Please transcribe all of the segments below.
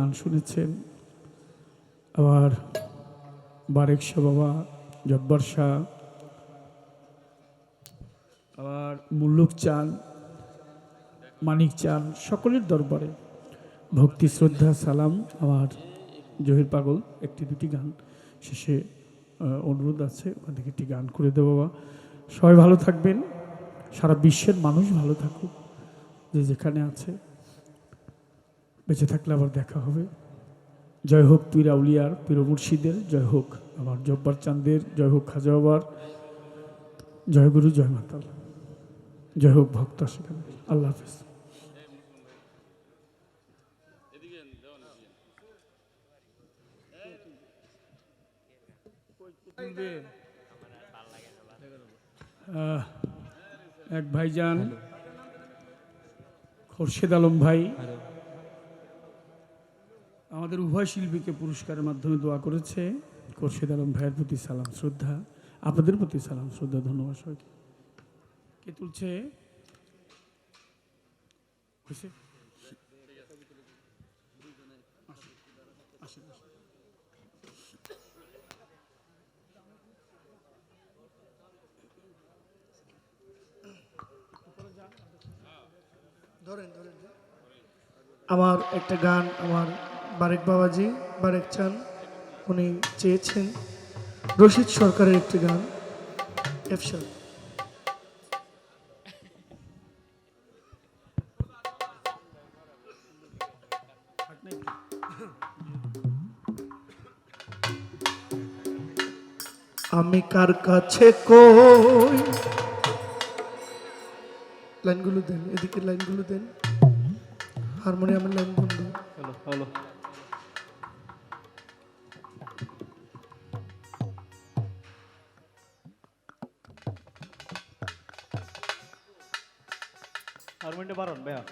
গান শুনেছেন আবার বারেক শাহ বাবা জব্বার শাহ আবার মুল্লুক চান মানিক চান সকলের দরবারে ভক্তি, শ্রদ্ধা, সালাম। আমার জহির পাগল, একটি দুটি গান শেষে অনুরোধ আছে, ওখান থেকে একটি গান করে দেবো বাবা। সবাই ভালো থাকবেন, সারা বিশ্বের মানুষ ভালো থাকুক, যে যেখানে আছে। বেঁচে থাকলে আবার দেখা হবে। জয় হোক পীর আউলিয়ার পীর মুর্শিদের জয় হোক আমার জব্বার চাঁদের জয় হোক খাজা বাবার জয় গুরু জয় মাতাল জয় হোক ভক্ত সেখানে। আল্লাহ হাফেজ। এক ভাইজান খোরশেদ আলম ভাই। আমাদের উভয় শিল্পীকে পুরস্কারের মাধ্যমে দোয়া করেছে খোরশেদ আলম ভাইয়ের প্রতি সালাম, শ্রদ্ধা, আপনাদের প্রতি সালাম, শ্রদ্ধা, ধন্যবাদ সবাইকে। কে তুলছে? আমার একটা গান, আমার বারেক বাবাজি, বারেক চান, উনি চেয়েছেন রশিদ সরকারের একটি গান এফসা আমি কার কাছে কই? লাইনগুলো দেন, এদিকে লাইনগুলো দেন। হারমোনিয়ামের লাইন বন্ধ। Hello hello. হারমোনিয়ামটা বাড়ান, ভাইয়া।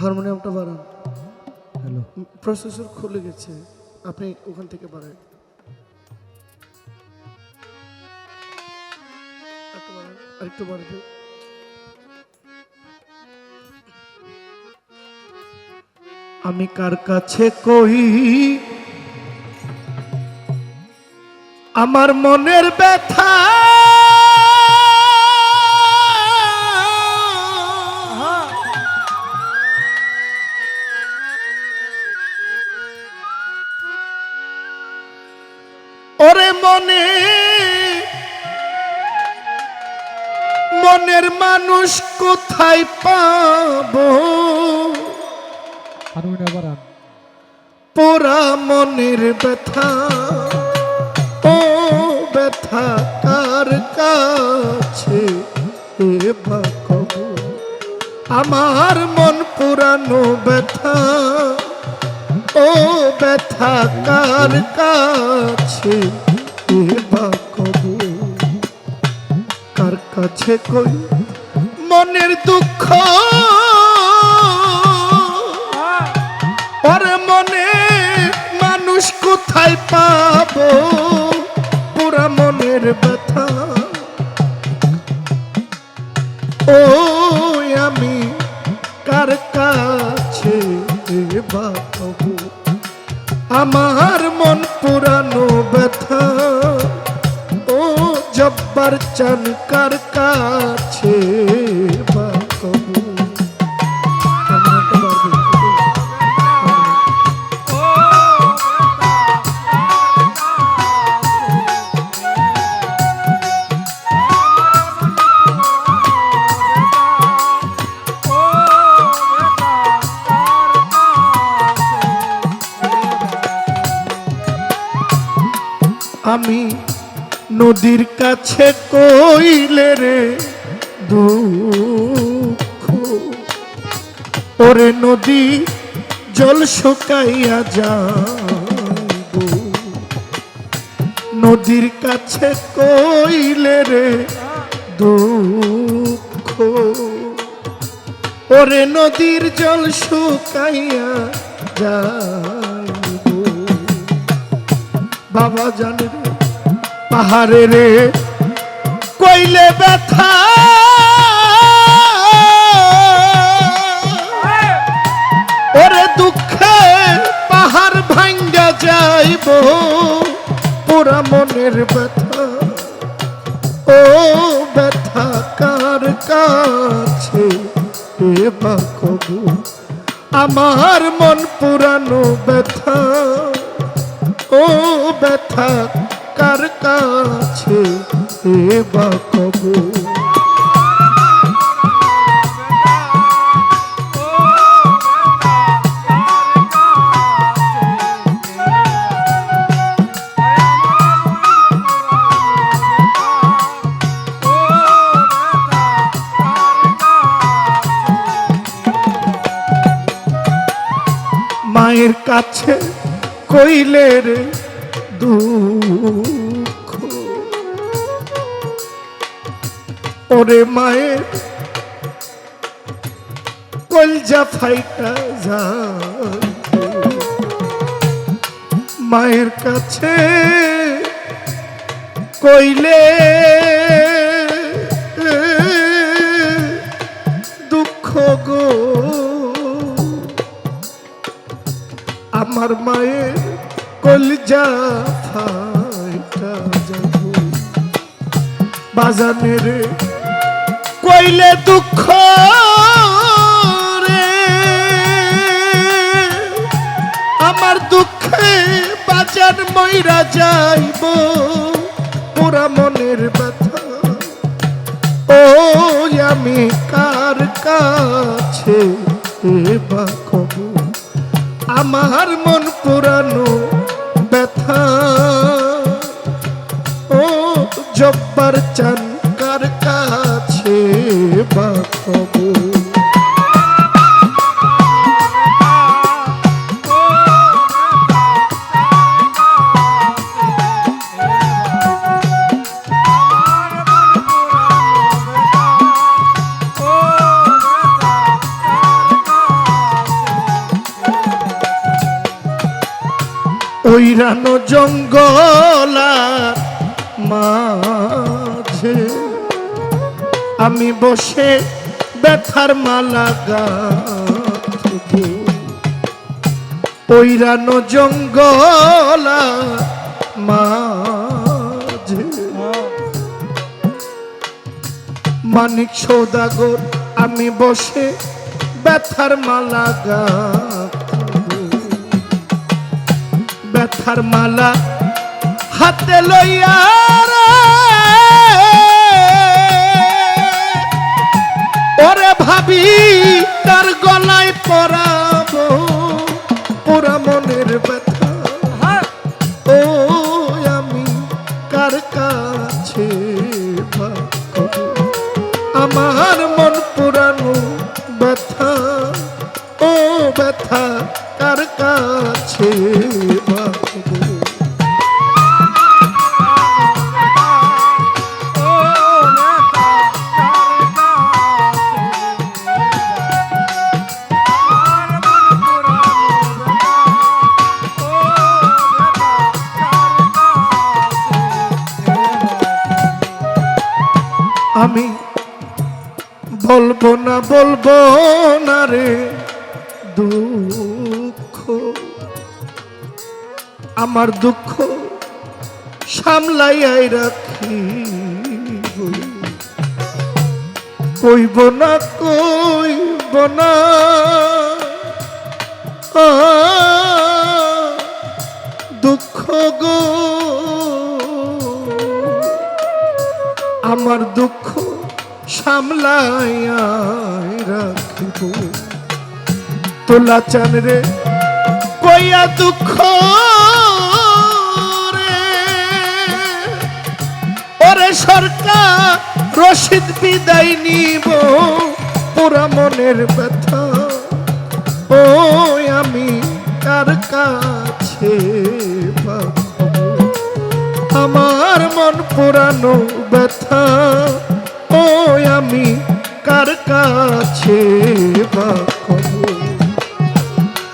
হারমোনিয়ামটা বাড়ান। হ্যালো। প্রসেসর খুলে গেছে। আপনি ওখান থেকে বাড়ান। আরেকটু বাড়বে আমি কার কাছে কই আমার মনের ব্যথা। ওরে মনে মনের মানুষ কোথায় পাব? পোড়া মনের ব্যথা। ব্যথা কার কাছে আমার মন পুরানো ব্যথা। ও ব্যথা কার কাছে কার কাছে কই মনের দুঃখ? ওরে মনে মানুষ কোথায় পাবো? জব্বার চান কার কাছে? আমি নদীর কাছে কইলে রে দুঃখ। ওরে নদী জল শুকাইয়া যাইব। নদীর কাছে কইলে রে দুঃখ। ওরে নদীর জল শুকাইয়া যাইব। বাবা জানে রে। পাহাড়ে রে, কইলে ব্যথা। ওরে দুঃখে পাহাড় ভাঙ্গা যাইব পুরা মনের ব্যথা। ও ব্যথা কার কাছে আমার মন পুরানো ব্যথা। ও ব্যথা কার কাছে এ বা কবু। মায়ের কাছে কইলে রে ওরে মায়ের কলজা ফাইটা যায় মায়ের কাছে কইলে দুঃখ গো। আমার মায়ের কলজা ফাইটা যাব বাজানে রে কইলে দুঃখ রে। আমার দুঃখে বাজান ময়রা যাইব পুরা মনের ব্যথা। ও আমি কার কাছে আমার মন পুরানো ব্যথা। ও জব্বার চান ওইরানো জঙ্গলার মাঝে। আমি বসে ব্যথার মালা গাঁথব ওইরানো জঙ্গলা মাঝে। মানিক সৌদাগর, আমি বসে ব্যথার মালা গাঁথব ব্যথার মালা হাতে লইয়া ওরে ভাবি তার গলায় পরাবো পুরা মনের বলব না বলব না রে, দুঃখ। আমার দুঃখ সামলাইয়াই রাখি কইব না কইব না। দুঃখ গো। আমার দুঃখ সামলাইয়া রাখিব। তোলা চান রে, কইয়া দুঃখ ওরে সরকার, রশিদ বিদায় নিব পুরা মনের ব্যথা। ও আমি কার কাছে? আমার মন পুরানো ব্যথা। ও আমি কার কাছে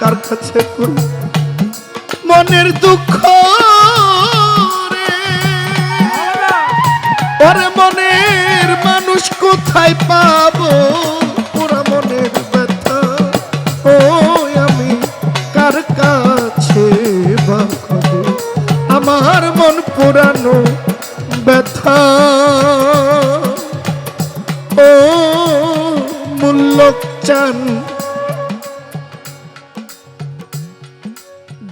কার কাছে মনের দুঃখ ওরে মনের মানুষ কোথায় পাবো? পুরা মনের ব্যথা। ও আমি কার কাছে আমার মন পুরানো মূল্য চান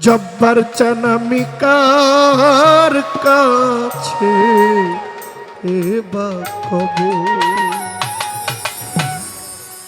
জব্বার চান আমি কার কাছে এবার কবে